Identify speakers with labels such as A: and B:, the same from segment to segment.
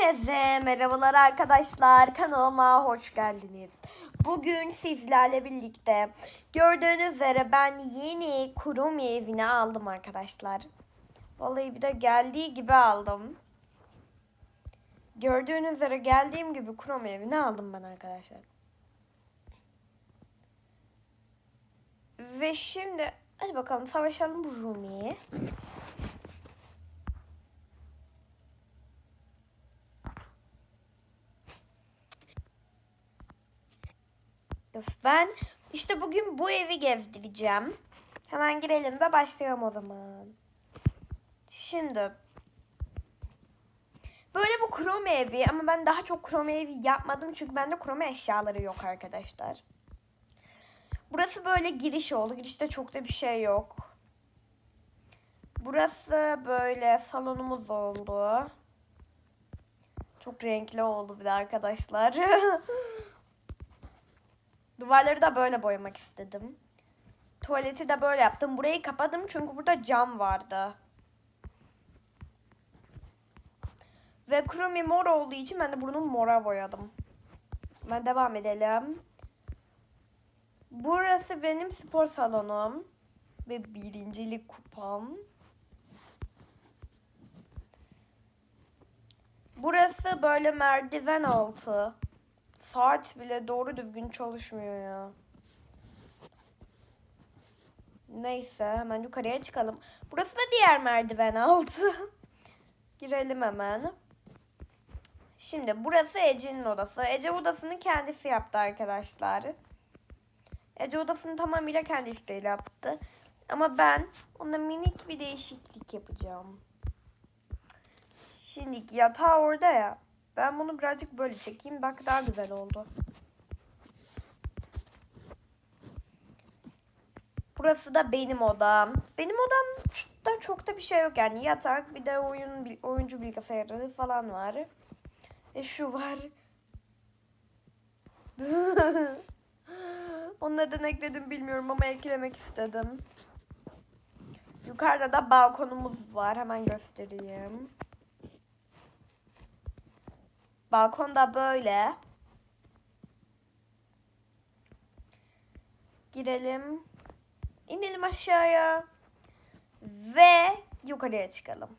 A: Herkese merhabalar arkadaşlar. Kanalıma hoş geldiniz. Bugün sizlerle birlikte gördüğünüz üzere ben yeni Kurumi evini aldım arkadaşlar. Vallahi bir de geldiği gibi aldım. Gördüğünüz üzere geldiğim gibi Kurumi evini aldım ben arkadaşlar. Ve şimdi hadi bakalım savaşalım bu Rumi'yi. Öf, Ben işte bugün bu evi gezdireceğim. Hemen girelim ve başlayalım o zaman. Şimdi böyle bu krome evi ama ben daha çok krome evi yapmadım çünkü bende krome eşyaları yok arkadaşlar. Burası böyle giriş oldu. Girişte çok da bir şey yok. Burası böyle salonumuz oldu. Çok renkli oldu bir de arkadaşlar. Duvarları da böyle boyamak istedim. Tuvaleti de böyle yaptım. Burayı kapadım çünkü burada cam vardı. Ve Krumi mor olduğu için ben de bunu mora boyadım. Ben devam edelim. Burası benim spor salonum. Ve birincilik kupam. Burası böyle merdiven altı. Saat bile doğru düzgün çalışmıyor ya. Neyse hemen yukarıya çıkalım. Burası da diğer merdiven altı. Girelim hemen. Şimdi burası Ece'nin odası. Ece odasını kendisi yaptı arkadaşlar. Ece odasını tamamıyla kendi isteğiyle yaptı. Ama ben ona minik bir değişiklik yapacağım. Şimdi yatağı orada ya. Ben bunu birazcık böyle çekeyim. Bak daha güzel oldu. Burası da benim odam. Benim odamda çok da bir şey yok yani. Yatak bir de oyun oyuncu bilgisayarı falan var. Ve şu var. Onu neden ekledim bilmiyorum ama eklemek istedim. Yukarıda da balkonumuz var. Hemen göstereyim. Balkon da böyle. Girelim. İnelim aşağıya. Ve yukarıya çıkalım.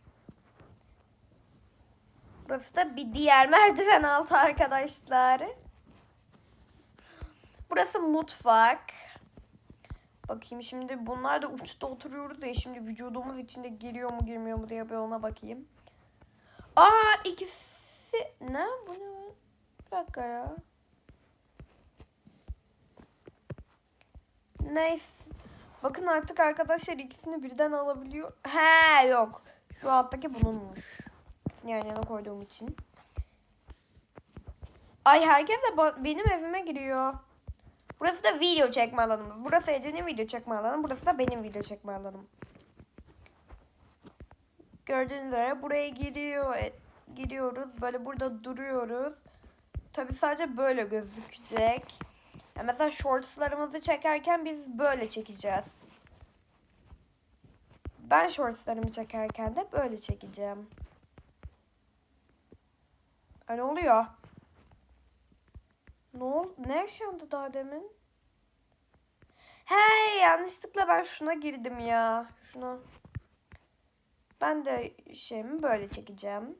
A: Burası da bir diğer merdiven altı arkadaşlar. Burası mutfak. Bakayım şimdi bunlar da uçta oturuyoruz ya şimdi vücudumuz içinde giriyor mu girmiyor mu diye bir ona bakayım. Aa ikisi ne bu ne? Bir dakika ya. Neyse. Bakın artık arkadaşlar ikisini birden alabiliyor. He yok. Şu alttaki bununmuş. İkisini yan yana koyduğum için. Ay herkes de benim evime giriyor. Burası da video çekme alanımız. Burası Ece'nin video çekme alanı. Burası da benim video çekme alanım. Gördüğünüz üzere buraya giriyor, giriyoruz. Böyle burada duruyoruz. Tabi sadece böyle gözükecek. Ya mesela shortslarımızı çekerken biz böyle çekeceğiz. Ben shortslarımı çekerken de böyle çekeceğim. E, ne oluyor? Ne oldu? Ne yaşandı daha demin? Hey yanlışlıkla ben şuna girdim ya. Şuna. Ben de şeyimi böyle çekeceğim.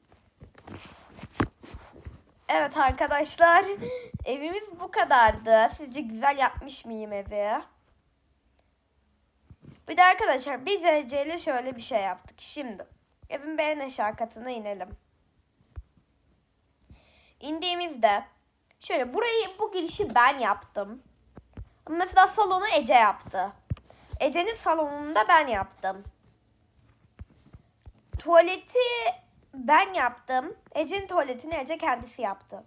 A: Evet arkadaşlar. Evimiz bu kadardı. Sizce güzel yapmış mıyım evi? Bir de arkadaşlar biz Ece ile şöyle bir şey yaptık. Şimdi evin en aşağı katına inelim. İndiğimizde şöyle burayı bu girişi ben yaptım. Mesela salonu Ece yaptı. Ece'nin salonunu da ben yaptım. Tuvaleti ben yaptım. Ece'nin tuvaletini Ece kendisi yaptı.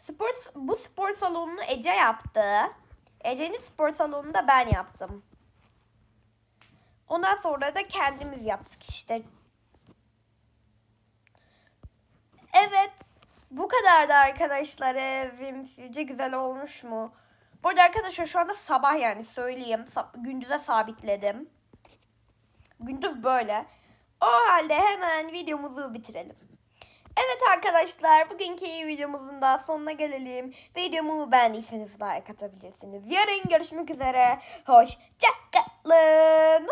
A: Spor, bu spor salonunu Ece yaptı. Ece'nin spor salonunu da ben yaptım. Ondan sonra da kendimiz yaptık işte. Evet. Bu kadardı arkadaşlar evim. Sizce güzel olmuş mu? Bu arada arkadaşlar şu anda sabah yani söyleyeyim. Gündüze sabitledim. Gündüz böyle. O halde hemen videomuzu bitirelim. Evet arkadaşlar bugünkü videomuzun da sonuna gelelim. Videomu beğendiyseniz like atabilirsiniz. Yarın görüşmek üzere. Hoşçakalın.